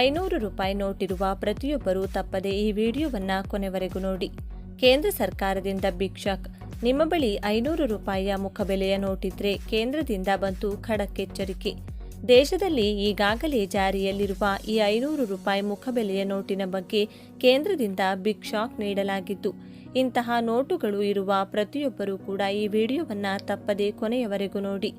ಐನೂರು ರೂಪಾಯಿ ನೋಟಿರುವ ಪ್ರತಿಯೊಬ್ಬರೂ ತಪ್ಪದೆ ಈ ವಿಡಿಯೋವನ್ನ ಕೊನೆವರೆಗೂ ನೋಡಿ. ಕೇಂದ್ರ ಸರ್ಕಾರದಿಂದ ಬಿಗ್ ಶಾಕ್ ನಿಮ್ಮ ಬಳಿ ಐನೂರು ರೂಪಾಯಿಯ ಮುಖಬೆಲೆಯ ನೋಟಿದ್ರೆ ಕೇಂದ್ರದಿಂದ ಬಂತು ಖಡಕ್ ಎಚ್ಚರಿಕೆ ದೇಶದಲ್ಲಿ ಈಗಾಗಲೇ ಜಾರಿಯಲ್ಲಿರುವ ಈ ಐನೂರು ರೂಪಾಯಿ ಮುಖಬೆಲೆಯ ನೋಟಿನ ಬಗ್ಗೆ ಕೇಂದ್ರದಿಂದ ಬಿಗ್ ಶಾಕ್ ನೀಡಲಾಗಿದ್ದು, ಇಂತಹ ನೋಟುಗಳು ಇರುವ ಪ್ರತಿಯೊಬ್ಬರೂ ಕೂಡ ಈ ವಿಡಿಯೋವನ್ನ ತಪ್ಪದೆ ಕೊನೆಯವರೆಗೂ ನೋಡಿ.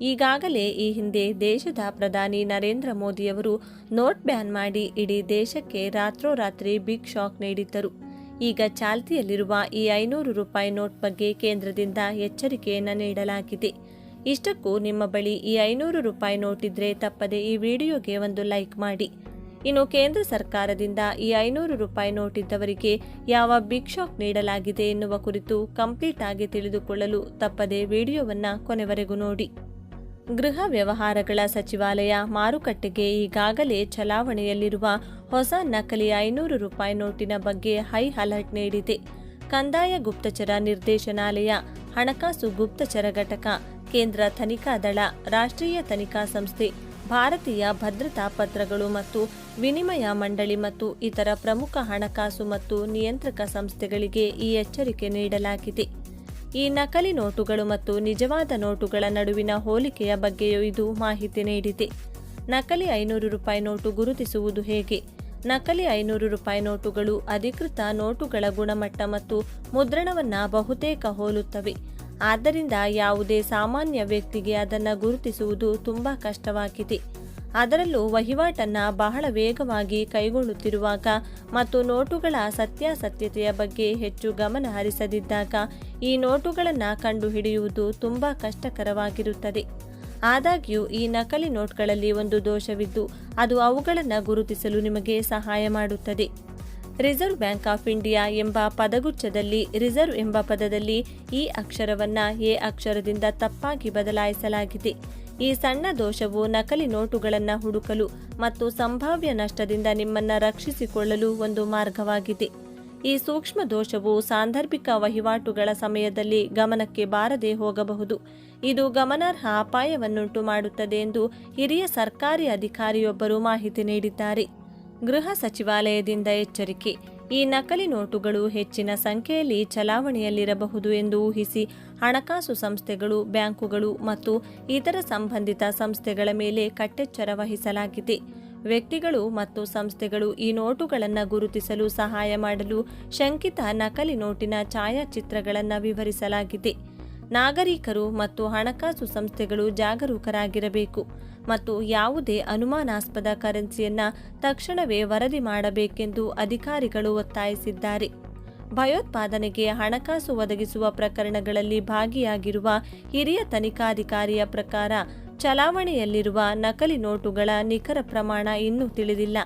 ಈಗಾಗಲೇ ಈ ಹಿಂದೆ ದೇಶದ ಪ್ರಧಾನಿ ನರೇಂದ್ರ ಮೋದಿಯವರು ನೋಟ್ ಬ್ಯಾನ್ ಮಾಡಿ ಇಡೀ ದೇಶಕ್ಕೆ ರಾತ್ರೋರಾತ್ರಿ ಬಿಗ್ ಶಾಕ್ ನೀಡಿದ್ದರು. ಈಗ ಚಾಲ್ತಿಯಲ್ಲಿರುವ ಈ ಐನೂರು ರೂಪಾಯಿ ನೋಟ್ ಬಗ್ಗೆ ಕೇಂದ್ರದಿಂದ ಎಚ್ಚರಿಕೆಯನ್ನು ನೀಡಲಾಗಿದೆ. ಇಷ್ಟಕ್ಕೂ ನಿಮ್ಮ ಬಳಿ ಈ ಐನೂರು ರೂಪಾಯಿ ನೋಟ್ ಇದ್ರೆ ತಪ್ಪದೆ ಈ ವಿಡಿಯೋಗೆ ಒಂದು ಲೈಕ್ ಮಾಡಿ. ಇನ್ನು ಕೇಂದ್ರ ಸರ್ಕಾರದಿಂದ ಈ ಐನೂರು ರೂಪಾಯಿ ನೋಟ್ ಇದ್ದವರಿಗೆ ಯಾವ ಬಿಗ್ ಶಾಕ್ ನೀಡಲಾಗಿದೆ ಎನ್ನುವ ಕುರಿತು ಕಂಪ್ಲೀಟ್ ಆಗಿ ತಿಳಿದುಕೊಳ್ಳಲು ತಪ್ಪದೆ ವಿಡಿಯೋವನ್ನು ಕೊನೆವರೆಗೂ ನೋಡಿ. ಗೃಹ ವ್ಯವಹಾರಗಳ ಸಚಿವಾಲಯ ಮಾರುಕಟ್ಟೆಗೆ ಈಗಾಗಲೇ ಚಲಾವಣೆಯಲ್ಲಿರುವ ಹೊಸ ನಕಲಿ ಐನೂರು ರೂಪಾಯಿ ನೋಟಿನ ಬಗ್ಗೆ ಹೈ ಅಲರ್ಟ್ ನೀಡಿದೆ. ಕಂದಾಯ ಗುಪ್ತಚರ ನಿರ್ದೇಶನಾಲಯ, ಹಣಕಾಸು ಗುಪ್ತಚರ ಘಟಕ, ಕೇಂದ್ರ ತನಿಖಾ ದಳ, ರಾಷ್ಟ್ರೀಯ ತನಿಖಾ ಸಂಸ್ಥೆ, ಭಾರತೀಯ ಭದ್ರತಾ ಪತ್ರಗಳು ಮತ್ತು ವಿನಿಮಯ ಮಂಡಳಿ ಮತ್ತು ಇತರ ಪ್ರಮುಖ ಹಣಕಾಸು ಮತ್ತು ನಿಯಂತ್ರಕ ಸಂಸ್ಥೆಗಳಿಗೆ ಈ ಎಚ್ಚರಿಕೆ ನೀಡಲಾಗಿದೆ. ಈ ನಕಲಿ ನೋಟುಗಳು ಮತ್ತು ನಿಜವಾದ ನೋಟುಗಳ ನಡುವಿನ ಹೋಲಿಕೆಯ ಬಗ್ಗೆಯೂ ಇದು ಮಾಹಿತಿ ನೀಡಿದೆ. ನಕಲಿ ಐನೂರು ರೂಪಾಯಿ ನೋಟು ಗುರುತಿಸುವುದು ಹೇಗೆ? ನಕಲಿ ಐನೂರು ರೂಪಾಯಿ ನೋಟುಗಳು ಅಧಿಕೃತ ನೋಟುಗಳ ಗುಣಮಟ್ಟ ಮತ್ತು ಮುದ್ರಣವನ್ನ ಬಹುತೇಕ ಹೋಲುತ್ತವೆ. ಆದ್ದರಿಂದ ಯಾವುದೇ ಸಾಮಾನ್ಯ ವ್ಯಕ್ತಿಗೆ ಅದನ್ನು ಗುರುತಿಸುವುದು ತುಂಬಾ ಕಷ್ಟವಾಗಿದೆ. ಅದರಲ್ಲೂ ವಹಿವಾಟನ್ನ ಬಹಳ ವೇಗವಾಗಿ ಕೈಗೊಳ್ಳುತ್ತಿರುವಾಗ ಮತ್ತು ನೋಟುಗಳ ಸತ್ಯಾಸತ್ಯತೆಯ ಬಗ್ಗೆ ಹೆಚ್ಚು ಗಮನ ಹರಿಸದಿದ್ದಾಗ ಈ ನೋಟುಗಳನ್ನು ಕಂಡುಹಿಡಿಯುವುದು ತುಂಬಾ ಕಷ್ಟಕರವಾಗಿರುತ್ತದೆ. ಆದಾಗ್ಯೂ, ಈ ನಕಲಿ ನೋಟ್ಗಳಲ್ಲಿ ಒಂದು ದೋಷವಿದ್ದು, ಅದು ಅವುಗಳನ್ನು ಗುರುತಿಸಲು ನಿಮಗೆ ಸಹಾಯ ಮಾಡುತ್ತದೆ. ರಿಸರ್ವ್ ಬ್ಯಾಂಕ್ ಆಫ್ ಇಂಡಿಯಾ ಎಂಬ ಪದಗುಚ್ಛದಲ್ಲಿ, ರಿಸರ್ವ್ ಎಂಬ ಪದದಲ್ಲಿ ಈ ಅಕ್ಷರವನ್ನ ಎ ಅಕ್ಷರದಿಂದ ತಪ್ಪಾಗಿ ಬದಲಾಯಿಸಲಾಗಿದೆ. ಈ ಸಣ್ಣ ದೋಷವು ನಕಲಿ ನೋಟುಗಳನ್ನು ಹುಡುಕಲು ಮತ್ತು ಸಂಭಾವ್ಯ ನಷ್ಟದಿಂದ ನಿಮ್ಮನ್ನು ರಕ್ಷಿಸಿಕೊಳ್ಳಲು ಒಂದು ಮಾರ್ಗವಾಗಿದೆ. ಈ ಸೂಕ್ಷ್ಮ ದೋಷವು ಸಾಂದರ್ಭಿಕ ವಹಿವಾಟುಗಳ ಸಮಯದಲ್ಲಿ ಗಮನಕ್ಕೆ ಬಾರದೆ ಹೋಗಬಹುದು. ಇದು ಗಮನಾರ್ಹ ಅಪಾಯವನ್ನುಂಟು ಮಾಡುತ್ತದೆ ಎಂದು ಹಿರಿಯ ಸರ್ಕಾರಿ ಅಧಿಕಾರಿಯೊಬ್ಬರು ಮಾಹಿತಿ ನೀಡಿದ್ದಾರೆ. ಗೃಹ ಸಚಿವಾಲಯದಿಂದ ಎಚ್ಚರಿಕೆ. ಈ ನಕಲಿ ನೋಟುಗಳು ಹೆಚ್ಚಿನ ಸಂಖ್ಯೆಯಲ್ಲಿ ಚಲಾವಣೆಯಲ್ಲಿರಬಹುದು ಎಂದು ಊಹಿಸಿ ಹಣಕಾಸು ಸಂಸ್ಥೆಗಳು, ಬ್ಯಾಂಕುಗಳು ಮತ್ತು ಇತರ ಸಂಬಂಧಿತ ಸಂಸ್ಥೆಗಳ ಮೇಲೆ ಕಟ್ಟೆಚ್ಚರ ವಹಿಸಲಾಗಿದೆ. ವ್ಯಕ್ತಿಗಳು ಮತ್ತು ಸಂಸ್ಥೆಗಳು ಈ ನೋಟುಗಳನ್ನು ಗುರುತಿಸಲು ಸಹಾಯ ಮಾಡಲು ಶಂಕಿತ ನಕಲಿ ನೋಟಿನ ಛಾಯಾಚಿತ್ರಗಳನ್ನು ವಿವರಿಸಲಾಗಿದೆ. ನಾಗರಿಕರು ಮತ್ತು ಹಣಕಾಸು ಸಂಸ್ಥೆಗಳು ಜಾಗರೂಕರಾಗಿರಬೇಕು ಮತ್ತು ಯಾವುದೇ ಅನುಮಾನಾಸ್ಪದ ಕರೆನ್ಸಿಯನ್ನ ತಕ್ಷಣವೇ ವರದಿ ಮಾಡಬೇಕೆಂದು ಅಧಿಕಾರಿಗಳು ಒತ್ತಾಯಿಸಿದ್ದಾರೆ. ಭಯೋತ್ಪಾದನೆಗೆ ಹಣಕಾಸು ಒದಗಿಸುವ ಪ್ರಕರಣಗಳಲ್ಲಿ ಭಾಗಿಯಾಗಿರುವ ಹಿರಿಯ ತನಿಖಾಧಿಕಾರಿಯ ಪ್ರಕಾರ ಚಲಾವಣೆಯಲ್ಲಿರುವ ನಕಲಿ ನೋಟುಗಳ ನಿಖರ ಪ್ರಮಾಣ ಇನ್ನೂ ತಿಳಿದಿಲ್ಲ.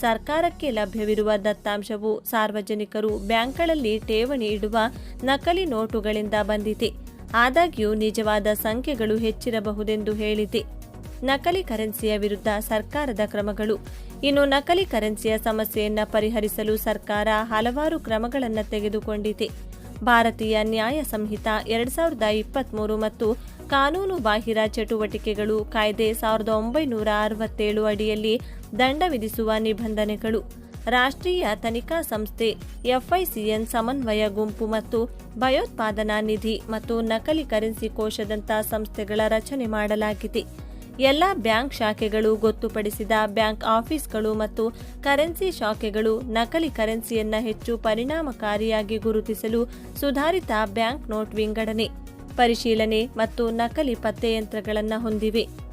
ಸರ್ಕಾರಕ್ಕೆ ಲಭ್ಯವಿರುವ ದತ್ತಾಂಶವು ಸಾರ್ವಜನಿಕರು ಬ್ಯಾಂಕ್ಗಳಲ್ಲಿ ಠೇವಣಿ ಇಡುವ ನಕಲಿ ನೋಟುಗಳಿಂದ ಬಂದಿದೆ. ಆದಾಗ್ಯೂ ನಿಜವಾದ ಸಂಖ್ಯೆಗಳು ಹೆಚ್ಚಿರಬಹುದೆಂದು ಹೇಳಿದೆ. ನಕಲಿ ಕರೆನ್ಸಿಯ ವಿರುದ್ಧ ಸರ್ಕಾರದ ಕ್ರಮಗಳು. ಇನ್ನು ನಕಲಿ ಕರೆನ್ಸಿಯ ಸಮಸ್ಯೆಯನ್ನು ಪರಿಹರಿಸಲು ಸರ್ಕಾರ ಹಲವಾರು ಕ್ರಮಗಳನ್ನು ತೆಗೆದುಕೊಂಡಿದೆ. ಭಾರತೀಯ ನ್ಯಾಯ ಸಂಹಿತ ಎರಡ್ ಸಾವಿರದ ಇಪ್ಪತ್ತ್ಮೂರು ಮತ್ತು ಕಾನೂನು ಬಾಹಿರ ಚಟುವಟಿಕೆಗಳು ಕಾಯ್ದೆ ಸಾವಿರದ ಒಂಬೈನೂರ ಅರವತ್ತೇಳು ಅಡಿಯಲ್ಲಿ ದಂಡ ವಿಧಿಸುವ ನಿಬಂಧನೆಗಳು. ರಾಷ್ಟ್ರೀಯ ತನಿಖಾ ಸಂಸ್ಥೆ ಎಫ್ಐಸಿಎನ್ ಸಮನ್ವಯ ಗುಂಪು ಮತ್ತು ಭಯೋತ್ಪಾದನಾ ನಿಧಿ ಮತ್ತು ನಕಲಿ ಕರೆನ್ಸಿ ಕೋಶದಂಥ ಸಂಸ್ಥೆಗಳ ರಚನೆ ಮಾಡಲಾಗಿದೆ. ಎಲ್ಲ ಬ್ಯಾಂಕ್ ಶಾಖೆಗಳು ಗೊತ್ತುಪಡಿಸಿದ ಬ್ಯಾಂಕ್ ಆಫೀಸ್ಗಳು ಮತ್ತು ಕರೆನ್ಸಿ ಶಾಖೆಗಳು ನಕಲಿ ಕರೆನ್ಸಿಯನ್ನ ಹೆಚ್ಚು ಪರಿಣಾಮಕಾರಿಯಾಗಿ ಗುರುತಿಸಲು ಸುಧಾರಿತ ಬ್ಯಾಂಕ್ ನೋಟ್ ವಿಂಗಡಣೆ, ಪರಿಶೀಲನೆ ಮತ್ತು ನಕಲಿ ಪತ್ತೆಯಂತ್ರಗಳನ್ನು ಹೊಂದಿವೆ.